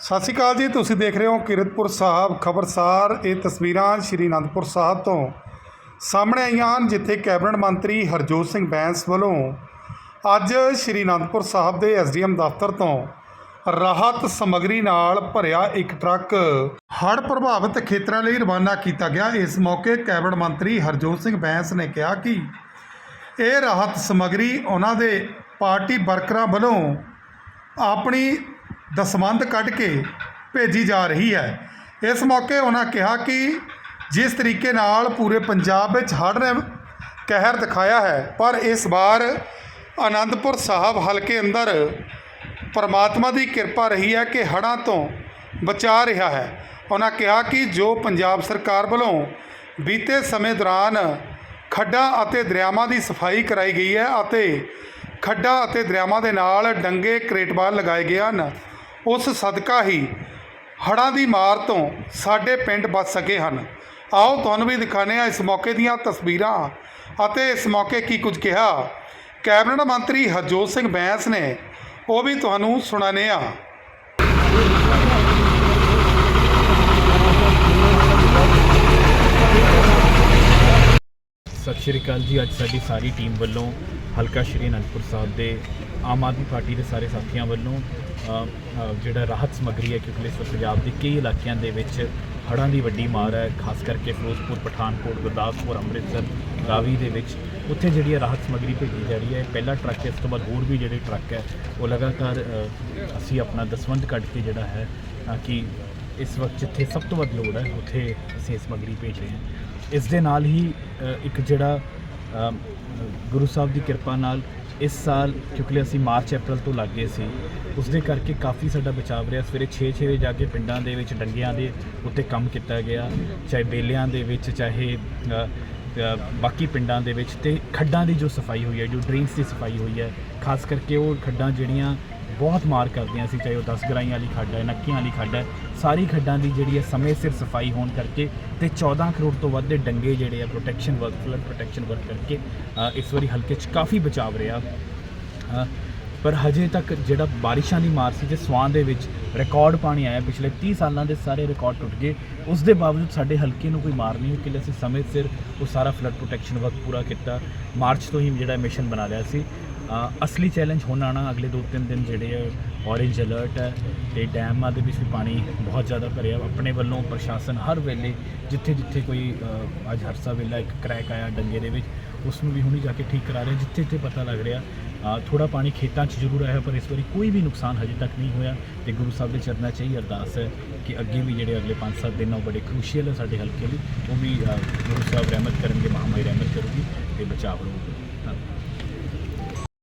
ਸਤਿ ਸ਼੍ਰੀ ਅਕਾਲ ਜੀ, ਤੁਸੀਂ ਦੇਖ ਰਹੇ ਹੋ ਕਿਰਤਪੁਰ ਸਾਹਿਬ ਖਬਰਸਾਰ। ਇਹ ਤਸਵੀਰਾਂ ਸ਼੍ਰੀ ਅਨੰਦਪੁਰ ਸਾਹਿਬ ਤੋਂ ਸਾਹਮਣੇ ਆਈਆਂ ਹਨ, ਜਿੱਥੇ ਕੈਬਨਿਟ ਮੰਤਰੀ ਹਰਜੋਤ ਸਿੰਘ ਬੈਂਸ ਵੱਲੋਂ ਅੱਜ ਸ਼੍ਰੀ ਅਨੰਦਪੁਰ ਸਾਹਿਬ ਦੇ ਐਸਡੀਐਮ ਦਫ਼ਤਰ ਤੋਂ ਰਾਹਤ ਸਮੱਗਰੀ ਨਾਲ ਭਰਿਆ ਇੱਕ ਟਰੱਕ। ਹੜ੍ਹ ਪ੍ਰਭਾਵਿਤ ਖੇਤਰਾਂ ਲਈ ਰਵਾਨਾ ਕੀਤਾ ਗਿਆ। ਇਸ ਮੌਕੇ ਕੈਬਨਿਟ ਮੰਤਰੀ ਹਰਜੋਤ ਸਿੰਘ ਬੈਂਸ ਨੇ ਕਿਹਾ ਕਿ ਇਹ ਰਾਹਤ ਸਮੱਗਰੀ ਉਹਨਾਂ ਦੇ ਪਾਰਟੀ ਵਰਕਰਾਂ ਵੱਲੋਂ ਆਪਣੀ ਦਸਵੰਧ ਕੱਢ ਕੇ ਭੇਜੀ ਜਾ ਰਹੀ ਹੈ। ਇਸ ਮੌਕੇ ਉਹਨਾਂ ਕਿਹਾ ਕਿ ਜਿਸ ਤਰੀਕੇ ਨਾਲ ਪੂਰੇ ਪੰਜਾਬ ਵਿੱਚ ਹੜ੍ਹ ਨੇ ਕਹਿਰ ਦਿਖਾਇਆ ਹੈ, ਪਰ ਇਸ ਵਾਰ ਆਨੰਦਪੁਰ ਸਾਹਿਬ ਹਲਕੇ ਅੰਦਰ ਪਰਮਾਤਮਾ ਦੀ ਕਿਰਪਾ ਰਹੀ ਹੈ ਕਿ ਹੜ੍ਹਾਂ ਤੋਂ ਬਚਾ ਰਿਹਾ ਹੈ। ਉਹਨਾਂ ਕਿਹਾ ਕਿ ਜੋ ਪੰਜਾਬ ਸਰਕਾਰ ਵੱਲੋਂ ਬੀਤੇ ਸਮੇਂ ਦੌਰਾਨ ਖੱਡਾਂ ਅਤੇ ਦਰਿਆਵਾਂ ਦੀ ਸਫ਼ਾਈ ਕਰਾਈ ਗਈ ਹੈ ਅਤੇ ਖੱਡਾਂ ਅਤੇ ਦਰਿਆਵਾਂ ਦੇ ਨਾਲ ਡੰਗੇ ਕਰੇਟਬਾਲ ਲਗਾਏ ਗਏ ਹਨ ਉਸ ਸਦਕਾ ਹੀ ਹੜ੍ਹਾਂ ਦੀ ਮਾਰ ਤੋਂ ਸਾਡੇ ਪਿੰਡ ਬਚ ਸਕੇ ਹਨ। ਆਓ ਤੁਹਾਨੂੰ ਵੀ ਦਿਖਾਉਂਦੇ ਹਾਂ ਇਸ ਮੌਕੇ ਦੀਆਂ ਤਸਵੀਰਾਂ ਅਤੇ ਇਸ ਮੌਕੇ ਕੀ ਕੁਝ ਕਿਹਾ। ਕੈਬਨਿਟ ਮੰਤਰੀ ਹਰਜੋਤ ਸਿੰਘ ਬੈਂਸ ਨੇ, ਉਹ ਵੀ ਤੁਹਾਨੂੰ ਸੁਣਾਉਂਦੇ ਹਾਂ। ਸਤਿ ਸ਼੍ਰੀ ਅਕਾਲ ਜੀ। ਅੱਜ ਸਾਡੀ ਸਾਰੀ ਟੀਮ ਵੱਲੋਂ ਹਲਕਾ ਸ਼੍ਰੀ ਅਨੰਦਪੁਰ ਸਾਹਿਬ ਦੇ ਆਮ ਆਦਮੀ ਪਾਰਟੀ ਦੇ ਸਾਰੇ ਸਾਥੀਆਂ ਵੱਲੋਂ ਜਿਹੜਾ ਰਾਹਤ ਸਮੱਗਰੀ ਹੈ, ਕਿਉਂਕਿ ਇਸ ਵਕਤ ਪੰਜਾਬ ਦੇ ਕਈ ਇਲਾਕਿਆਂ ਦੇ ਵਿੱਚ ਹੜ੍ਹਾਂ ਦੀ ਵੱਡੀ ਮਾਰ ਹੈ, ਖਾਸ ਕਰਕੇ ਫਿਰੋਜ਼ਪੁਰ, ਪਠਾਨਕੋਟ, ਗੁਰਦਾਸਪੁਰ, ਅੰਮ੍ਰਿਤਸਰ, ਰਾਵੀ ਦੇ ਵਿੱਚ। ਉੱਥੇ ਜਿਹੜੀ ਹੈ ਰਾਹਤ ਸਮੱਗਰੀ ਭੇਜੀ ਜਾ ਰਹੀ ਹੈ ਪਹਿਲਾ ਟਰੱਕ ਹੈ, ਇਸ ਤੋਂ ਬਾਅਦ ਹੋਰ ਵੀ ਜਿਹੜੇ ਟਰੱਕ ਹੈ, ਉਹ ਲਗਾਤਾਰ ਅਸੀਂ ਆਪਣਾ ਦਸਵੰਧ ਕੱਢ ਕੇ ਜਿਹੜਾ ਹੈ, ਤਾਂ ਕਿ ਇਸ ਵਕਤ ਜਿੱਥੇ ਸਭ ਤੋਂ ਵੱਧ ਲੋੜ ਹੈ, ਉੱਥੇ ਅਸੀਂ ਇਹ ਸਮੱਗਰੀ ਭੇਜ ਰਹੇ ਹਾਂ। ਇਸ ਦੇ ਨਾਲ ਹੀ ਇੱਕ ਜਿਹੜਾ ਗੁਰੂ ਸਾਹਿਬ ਦੀ ਕਿਰਪਾ ਨਾਲ ਇਸ ਸਾਲ, ਕਿਉਂਕਿ ਅਸੀਂ ਮਾਰਚ, ਅਪ੍ਰੈਲ ਤੋਂ ਲੱਗੇ ਸੀ ਉਸ ਦੇ ਕਰਕੇ ਕਾਫੀ ਸਾਡਾ ਬਚਾਵ ਰਿਹਾ। ਸਵੇਰੇ 6-6 ਵਜੇ ਜਾ ਕੇ ਪਿੰਡਾਂ ਦੇ ਵਿੱਚ, ਡੰਗਿਆਂ ਦੇ ਉੱਤੇ ਕੰਮ ਕੀਤਾ ਗਿਆ, ਚਾਹੇ ਬੇਲਿਆਂ ਦੇ ਵਿੱਚ, ਚਾਹੇ ਬਾਕੀ ਪਿੰਡਾਂ ਦੇ ਵਿੱਚ, ਤੇ ਖੱਡਾਂ ਦੀ ਜੋ ਸਫ਼ਾਈ ਹੋਈ ਹੈ, ਜੋ ਡਰੇਨਸ ਦੀ ਸਫ਼ਾਈ ਹੋਈ ਹੈ, ਖਾਸ ਕਰਕੇ ਉਹ ਖੱਡਾਂ ਜਿਹੜੀਆਂ ਬਹੁਤ ਮਾਰ ਕਰਦੀਆਂ ਸੀ, ਚਾਹੇ ਉਹ 10 ਗਰਾਈਆਂ ਵਾਲੀ ਖੱਡ ਹੈ, ਨੱਕੀਆਂ ਵਾਲੀ ਖੱਡ ਹੈ, ਸਾਰੀ ਖੱਡਾਂ ਦੀ ਜਿਹੜੀ ਹੈ ਸਮੇਂ ਸਿਰ ਸਫ਼ਾਈ ਹੋਣ ਕਰਕੇ ਤੇ 14 ਕਰੋੜ ਤੋਂ ਵੱਧ ਦੇ ਡੰਗੇ ਜਿਹੜੇ ਆ protection work flood protection work ਕਰਕੇ ਇਸ ਵਾਰੀ ਹਲਕੇ 'ਚ ਕਾਫੀ ਬਚਾਵ ਰਿਹਾ। ਪਰ ਹਜੇ ਤੱਕ ਜਿਹੜਾ ਬਾਰਿਸ਼ਾਂ ਦੀ ਮਾਰ ਸੀ, ਜੇ ਸਵਾਨ ਦੇ ਵਿੱਚ ਰਿਕਾਰਡ ਪਾਣੀ ਆਇਆ, ਪਿਛਲੇ 30 ਸਾਲਾਂ ਦੇ ਸਾਰੇ ਰਿਕਾਰਡ ਟੁੱਟ ਗਏ, ਉਸ ਦੇ ਬਾਵਜੂਦ ਸਾਡੇ ਹਲਕੇ ਨੂੰ ਕੋਈ ਮਾਰ ਨਹੀਂ ਹੋਈ ਕਿ ਅਸੀਂ ਸਮੇਂ ਸਿਰ ਉਹ ਸਾਰਾ ਫਲੱਡ ਪ੍ਰੋਟੈਕਸ਼ਨ ਵਰਕ ਪੂਰਾ ਕੀਤਾ। ਮਾਰਚ ਤੋਂ ਹੀ ਜਿਹੜਾ ਮਿਸ਼ਨ ਬਣਾ ਲਿਆ ਸੀ। ਅਸਲੀ ਚੈਲੰਜ ਹੁਣ ਆਣਾ ਅਗਲੇ 2-3 ਦਿਨ ਜਿਹੜੇ ਆ ਔਰੇਂਜ ਅਲਰਟ ਹੈ ਤੇ ਡੈਮਾਂ ਦੇ ਵਿੱਚ ਵੀ ਪਾਣੀ ਬਹੁਤ ਜ਼ਿਆਦਾ ਭਰਿਆ। ਆਪਣੇ ਵੱਲੋਂ ਪ੍ਰਸ਼ਾਸਨ ਹਰ ਵੇਲੇ ਜਿੱਥੇ ਜਿੱਥੇ ਕੋਈ ਅ, ਅੱਜ ਹਰਸਾ ਵੇਲਾ ਇੱਕ ਕ੍ਰੈਕ ਆਇਆ ਡੰਗੇ ਦੇ ਵਿੱਚ ਉਸ ਨੂੰ ਵੀ ਹੁਣੀ ਜਾ ਕੇ ਠੀਕ ਕਰਾ ਰਹੇ ਜਿੱਥੇ ਜਿੱਥੇ ਪਤਾ ਲੱਗ ਰਿਹਾ। ਥੋੜਾ ਪਾਣੀ ਖੇਤਾਂ 'ਚ ਜ਼ਰੂਰ ਆਇਆ ਪਰ ਇਸ ਵਾਰੀ ਕੋਈ ਵੀ ਨੁਕਸਾਨ ਹਜੇ ਤੱਕ ਨਹੀਂ ਹੋਇਆ ਤੇ ਗੁਰੂ ਸਾਹਿਬ ਦੇ ਚਰਨਾਂ 'ਚ ਹੀ ਅਰਦਾਸ ਹੈ ਕਿ ਅੱਗੇ ਵੀ ਜਿਹੜੇ ਅਗਲੇ 5-7 ਦਿਨ ਆ ਉਹ ਬੜੇ ਕ੍ਰੂਸ਼ੀਅਲ ਹੈ ਸਾਡੇ ਹਲਕੇ ਲਈ ਉਹ ਵੀ ਗੁਰੂ ਸਾਹਿਬ ਰਹਿਮਤ ਕਰਨਗੇ ਮਹਾਮਾਈ ਰਹਿਮਤ ਕਰੂਗੀ ਤੇ ਬਚਾਅ ਹੋਊਗਾ। ਧੰਨਵਾਦ।